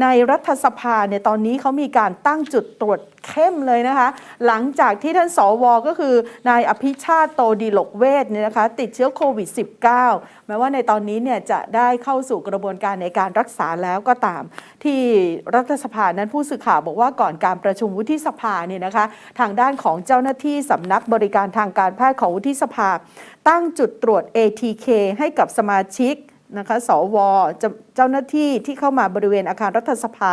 ในรัฐสภาเนี่ยตอนนี้เขามีการตั้งจุดตรวจเข้มเลยนะคะ หลังจากที่ท่านสวก็คือนายอภิชาติโตดีหลกเวทเนี่ยนะคะ ติดเชื้อโควิด -19 แม้ว่าในตอนนี้เนี่ยจะได้เข้าสู่กระบวนการในการรักษาแล้วก็ตาม ที่รัฐสภานั้นผู้สื่อข่าวบอกว่าก่อนการประชุมวุฒิสภาเนี่ยนะคะ ทางด้านของเจ้าหน้าที่สำนักบริการทางการแพทย์ของวุฒิสภา ตั้งจุดตรวจ ATK ให้กับสมาชิก นะคะสวจะเจ้าหน้าที่ที่เข้ามาบริเวณอาคารรัฐสภา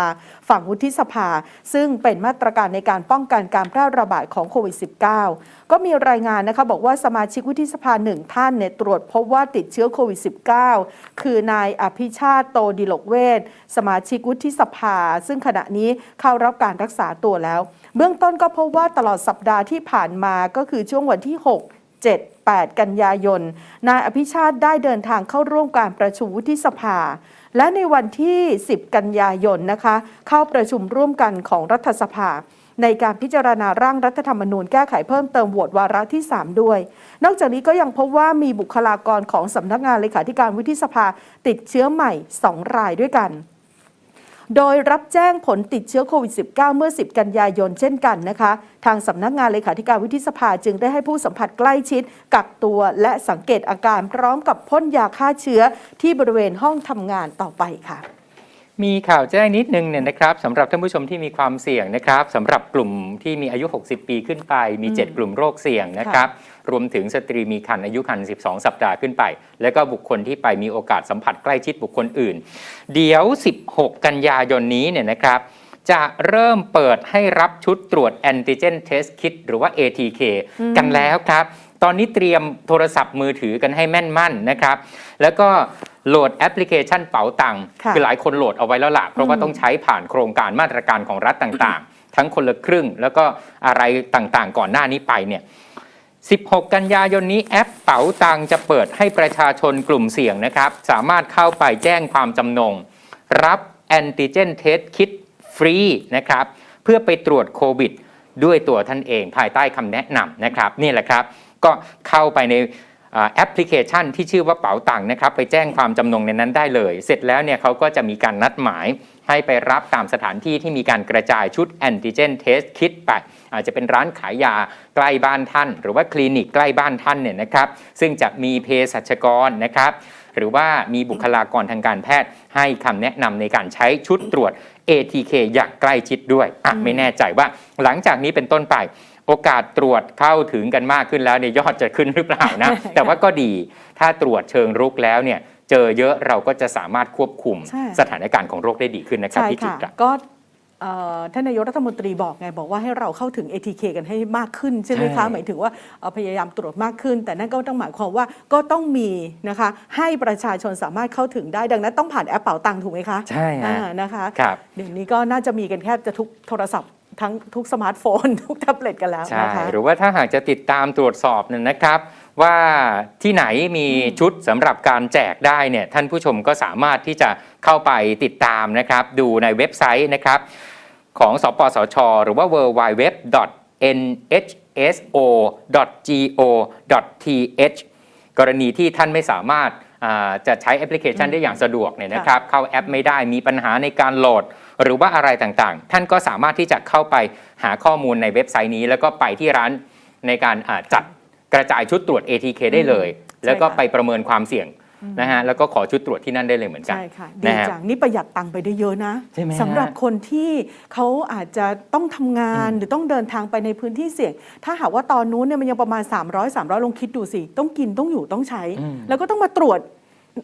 ฝั่งวุฒิสภา ซึ่งเป็นมาตรการในการป้องกันการแพร่ระบาดของโควิด -19 ก็มีรายงานนะคะบอกว่าสมาชิกวุฒิสภาหนึ่งท่านเนี่ยตรวจพบว่าติดเชื้อโควิด -19 คือนายอภิชาติโตดิลกเวทสมาชิกวุฒิสภา ซึ่งขณะนี้เข้ารับการรักษาตัวแล้ว เบื้องต้นก็พบว่าตลอดสัปดาห์ที่ผ่านมาก็คือช่วงวันที่ 6 7 8 กันยายน นายอภิชาติได้เดินทางเข้าร่วมการประชุมวุฒิสภา และในวันที่ 10 กันยายนนะคะ เข้าประชุมร่วมกันของรัฐสภา ในการพิจารณาร่างรัฐธรรมนูญแก้ไขเพิ่มเติมโหวตวาระที่ 3 ด้วย นอกจากนี้ก็ยังพบว่ามีบุคลากรของสำนักงานเลขาธิการวุฒิสภาติดเชื้อใหม่ 2 รายด้วยกัน โดยรับแจ้งผลติดเชื้อโควิด -19 เมื่อ 10 กันยายนเช่นกันนะคะ ทางสำนักงานเลขาธิการวุฒิสภาจึงได้ให้ผู้สัมผัสใกล้ชิด กักตัวและสังเกตอาการพร้อมกับพ่นยาฆ่าเชื้อที่บริเวณห้องทำงานต่อไปค่ะ มีข่าวแจ้งนิดนึงเนี่ยนะครับสำหรับท่านผู้ชมที่มีความเสี่ยงนะครับสำหรับกลุ่มที่มีอายุ 60 ปีขึ้นไป มีอืม7กลุ่มโรคเสี่ยงนะครับ รวมถึงสตรีมีครรภ์อายุครรภ์12 สัปดาห์ขึ้นไป แล้วก็บุคคลที่ไปมีโอกาสสัมผัสใกล้ชิดบุคคลอื่น เดี๋ยว 16 กันยายนนี้เนี่ยนะครับจะเริ่มเปิดให้รับชุดตรวจแอนติเจนเทสคิ t หรือว่า ATK อืมกันแล้วครับ ตอนนี้เตรียมโทรศัพท์มือถือกันให้แม่นมั่นนะครับ แล้วก็ โหลดแอปพลิเคชันเป๋าตังค์ค่ะอหลายคนโหลดเอาไว้แล้วล่ะเพราะว่าอืมต้องใช้ผ่านโครงการมาตรการของรัฐต่างๆ ทั้งคนละครึ่ง แล้วก็อะไรต่างๆ ก่อนหน้านี้ไปเนี่ย 16 กันยายนนี้แอปเป๋าตังค์จะเปิดให้ประชาชนกลุ่มเสี่ยงนะครับ สามารถเข้าไปแจ้งความจำนง รับแอนติเจนเทสคิดฟรีนะครับ เพื่อไปตรวจโควิด ด้วยตัวท่านเองภายใต้คำแนะนำนะครับ นี่แหละครับ ก็เข้าไปในอ่า แอปพลิเคชันที่ชื่อว่าเป๋าตังค์นะครับไปแจ้งความจำนงในนั้นได้เลย เสร็จแล้วเนี่ยเขาก็จะมีการนัดหมายให้ไปรับตามสถานที่ที่มีการกระจายชุดแอนติเจนเทสคิดไปอาจจะเป็นร้านขายยาใกล้บ้านท่าน หรือว่าคลินิกใกล้บ้านท่านเนี่ยนะครับ ซึ่งจะมีเภสัชกรนะครับหรือว่ามีบุคลากรทางการแพทย์ให้คำแนะนำในการใช้ชุดตรวจ ATK อย่างใกล้ชิดด้วยอะไม่แน่ใจว่าหลังจากนี้เป็นต้นไป โอกาสตรวจเข้าถึงกันมากขึ้นแล้วเนี่ยยอดจะขึ้นหรือเปล่านะแต่ว่าก็ดีถ้าตรวจเชิงรุกแล้วเนี่ยเจอเยอะเราก็จะสามารถควบคุมใช่สถานการณ์ของโรคได้ดีขึ้นนะครับใช่พี่จิค่ะตรก็เอ่อท่านนายกรัฐมนตรีบอกไงบอกว่าให้เราเข้าถึง ATK กันให้มากขึ้นใช่ไหมใช่คะหมายถึงว่าเอ่อพยายามตรวจมากขึ้น แต่นั่นก็ต้องหมายความว่าก็ต้องมีนะคะให้ประชาชนสามารถเข้าถึงได้ดังนั้นต้องผ่านแอปเป๋าตังค์ถูกไหมคะใช่ฮะอ่านะคะครับเดี๋ยวนี้ก็น่าจะมีกันแทบจะทุกโทรศัพท์ ทั้งทุกสมาร์ทโฟน ทุกแท็บเล็ตกันแล้วใช่นะคะ หรือว่าถ้าหากจะติดตามตรวจสอบเนี่ยนะครับ ว่าที่ไหนมีชุดสำหรับการแจกได้เนี่ยท่านผู้ชมก็สามารถที่จะเข้าไปติดตามนะครับ ดูในเว็บไซต์นะครับของสปสช หรือว่า w w w nhso.go.th กรณีที่ท่านไม่สามารถอ่า จะใช้แอปพลิเคชันได้อย่างสะดวกเนี่ยนะครับเข้าแอปไม่ได้มีปัญหาในการโหลด หรือว่าอะไรต่างๆ ท่านก็สามารถที่จะเข้าไปหาข้อมูลในเว็บไซต์นี้ แล้วก็ไปที่ร้านในการอ่าจัดกระจายชุดตรวจ ATK ได้เลย แล้วก็ใช่ค่ะไปประเมินความเสี่ยง นะฮะแล้วก็ขอชุดตรวจที่นั่นได้เลยเหมือนกัน ใช่ค่ะดีนะฮะจังนี่ประหยัดตังค์ไปได้เยอะนะใช่ไหมฮะ สำหรับคนที่เขาอาจจะต้องทำงานอืมหรือต้องเดินทางไปในพื้นที่เสี่ยง ถ้าหากว่าตอนนู้นเนี่ยมันยังประมาณ 300 300 ลองคิดดูสิ ต้องกินต้องอยู่ต้องใช้ อืม แล้วก็ต้องมาตรวจ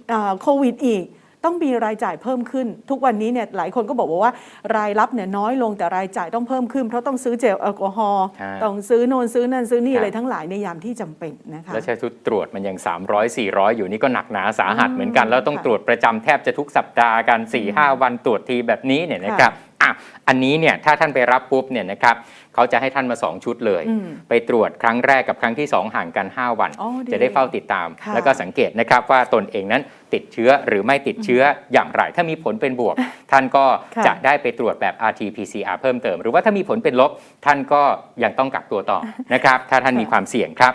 เอ่อโควิดอีก ต้องมีรายจ่ายเพิ่มขึ้น ทุกวันนี้เนี่ยหลายคนก็บอกว่ารายรับเนี่ยน้อยลงแต่รายจ่ายต้องเพิ่มขึ้น เพราะต้องซื้อเจลแอลกอฮอล์ฮะต้องซื้อโนนซื้อนั่นซื้อนี่ครับอะไรทั้งหลายในยามที่จำเป็นนะคะแล้วใช้ชุดตรวจมันยัง 300 400 อยู่นี่ก็หนักหนาสาหัสเหมือนกันแล้วต้องค่ะตรวจประจำแทบจะทุกสัปดาห์กัน4 5วันตรวจทีแบบนี้เนี่ยนะครับ อะอันนี้เนี่ยถ้าท่านไปรับปุ๊บเนี่ยนะครับเขาจะให้ท่านมา 2 ชุดเลยอืมไปตรวจครั้งแรกกับครั้งที่ 2 ห่างกัน 5 วันอ๋อดีจะได้เฝ้าติดตามค่ะแล้วก็สังเกตนะครับว่าตนเองนั้นติดเชื้อหรือไม่ติดเชื้ออย่างไร ถ้ามีผลเป็นบวก ท่านก็ค่ะจะได้ไปตรวจแบบ RT-PCR เพิ่มเติม หรือว่าถ้ามีผลเป็นลบท่านก็ยังต้องกักตัวต่อนะครับถ้าท่านมีความเสี่ยงครับ